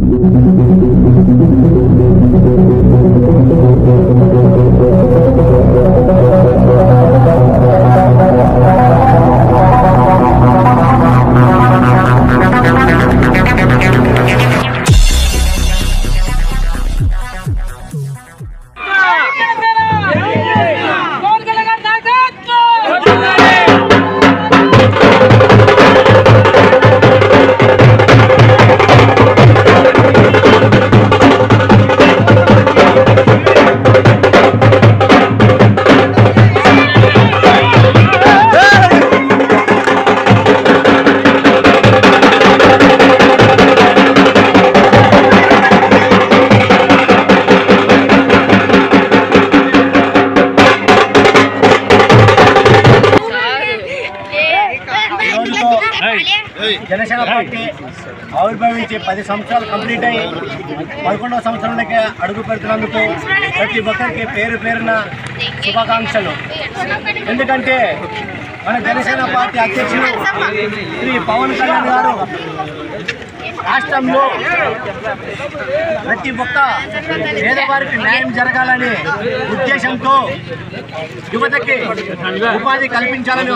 Thank you. Janasena party ఆవిర్భవించి పది సంవత్సరాలు కంప్లీట్ అయ్యి పదకొండవ సంవత్సరంలోకి అడుగు పెడుతున్నందుకు ప్రతి ఒక్కరికి పేరు పేరున శుభాకాంక్షలు. ఎందుకంటే మన జనసేన పార్టీ అధ్యక్షులు శ్రీ పవన్ కళ్యాణ్ గారు రాష్ట్రంలో ప్రతి ఒక్క పేదవారికి న్యాయం జరగాలనే ఉద్దేశంతో యువతకి ఉపాధి కల్పించాలని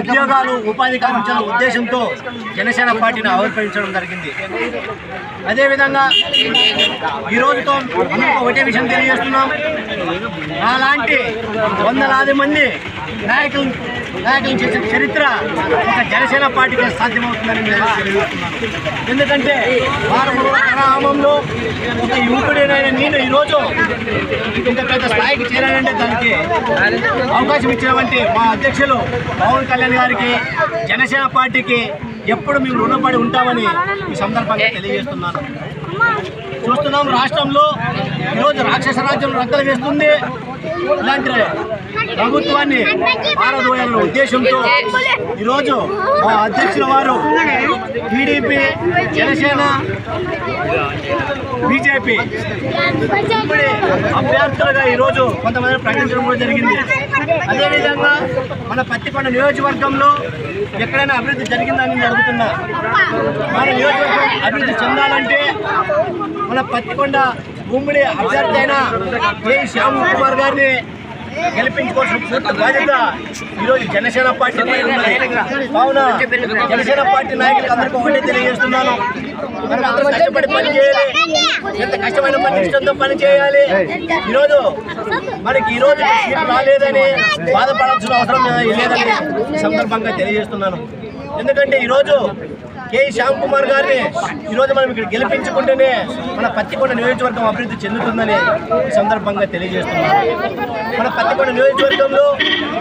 ఉద్యోగాలు ఉపాధి కల్పించాలనే ఉద్దేశంతో జనసేన పార్టీని ఆవిర్భవించడం జరిగింది. అదేవిధంగా ఈరోజుతో రోజుతో ఒకటే విషయం తెలియజేస్తున్నాం. అలాంటి వందలాది మంది నాయకులు నాయకులు చేసిన చరిత్ర ఒక జనసేన పార్టీకి సాధ్యమవుతుందని నేను తెలియజేస్తున్నాను. ఎందుకంటే వారు గ్రామంలో ఒక యువకుడైన నేను ఈరోజు ఇంత పెద్ద స్థాయికి చేరానంటే దానికి అవకాశం ఇచ్చినటువంటి మా అధ్యక్షులు పవన్ కళ్యాణ్ గారికి జనసేన పార్టీకి ఎప్పుడు మేము రుణపడి ఉంటామని ఈ సందర్భంగా తెలియజేస్తున్నాను. చూస్తున్నాం రాష్ట్రంలో ఈరోజు రాక్షస రాజ్యం రక్కలు వేస్తుంది. ఇలాంటి ప్రభుత్వాన్ని పారదోయాలనే ఉద్దేశంతో ఈరోజు మా అధ్యక్షుల వారు టీడీపీ జనసేన బీజేపీ అభ్యర్థులుగా ఈరోజు కొంతమంది ప్రకటించడం కూడా జరిగింది. అదేవిధంగా మన పత్తికొండ నియోజకవర్గంలో ఎక్కడైనా అభివృద్ధి జరిగిందని నేను అడుగుతున్నా. మన నియోజకవర్గం అభివృద్ధి చెందాలంటే మన పత్తికొండ ఉమ్మడి అభ్యర్థి అయిన జై శ్యామ్ కుమార్ గారిని గెలిపించుకోవాల్సిన పూర్తి బాధ్యత ఈరోజు జనసేన పార్టీ ఉన్నది. కావున జనసేన పార్టీ నాయకులకు అందరికీ ఒకటే తెలియజేస్తున్నాను మనం అందరూ కష్టపడి పని చేయాలి ఎంత కష్టమైన పని ఇష్టంతో పని చేయాలి ఈరోజు మనకి ఈ రోజు సీట్ రాలేదని బాధపడాల్సిన అవసరం లేదని సందర్భంగా తెలియజేస్తున్నాను ఎందుకంటే ఈరోజు కె. శ్యామ్ కుమార్ గారిని ఈరోజు మనం ఇక్కడ గెలిపించుకుంటేనే మన పత్తికొండ నియోజకవర్గం అభివృద్ధి చెందుతుందని ఈ సందర్భంగా తెలియజేస్తున్నాను. మన పత్తికొండ నియోజకవర్గంలో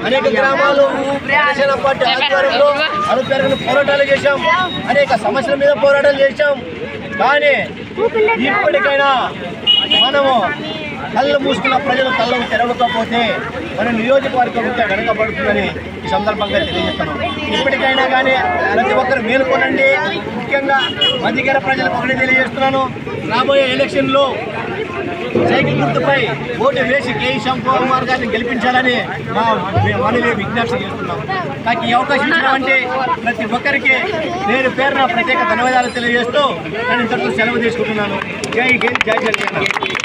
అనేక గ్రామాలు జనసేన పార్టీ ఆధ్వర్యంలో అనుపేరుగా పోరాటాలు చేశాం. అనేక సమస్యల మీద పోరాటాలు చేశాం. కానీ ఇప్పటికైనా మనము కళ్ళు మూసుకున్న ప్రజలు కళ్ళు తెరవకపోతే మన నియోజకవర్గం ఇంకా వెనకబడుతుందని ఈ సందర్భంగా తెలియజేస్తున్నాం. ఇప్పటికైనా కానీ ప్రతి ఒక్కరు మేలుకోనండి. ముఖ్యంగా మధ్యగర ప్రజలకు ఒకటి తెలియజేస్తున్నాను. రాబోయే ఎలక్షన్లో సైకిల్ గుర్తుపై ఓటు వేసి కే. శంకర్ కుమార్ గారిని గెలిపించాలని మా మనవి విజ్ఞప్తి చేస్తున్నాం. నాకు ఈ అవకాశం ఇచ్చినామంటే ప్రతి ఒక్కరికి నేను పేరున ప్రత్యేక ధన్యవాదాలు తెలియజేస్తూ నేను ఇంతకు సెలవు తీసుకుంటున్నాను. జై జై జై జగన్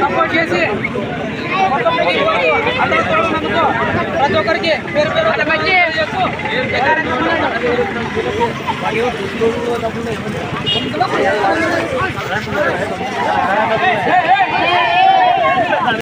సపోర్ట్ చేసి మొత్తం అందరూ చూడనందుకు ప్రతి ఒక్కరికి పేరు పేరు చేస్తూ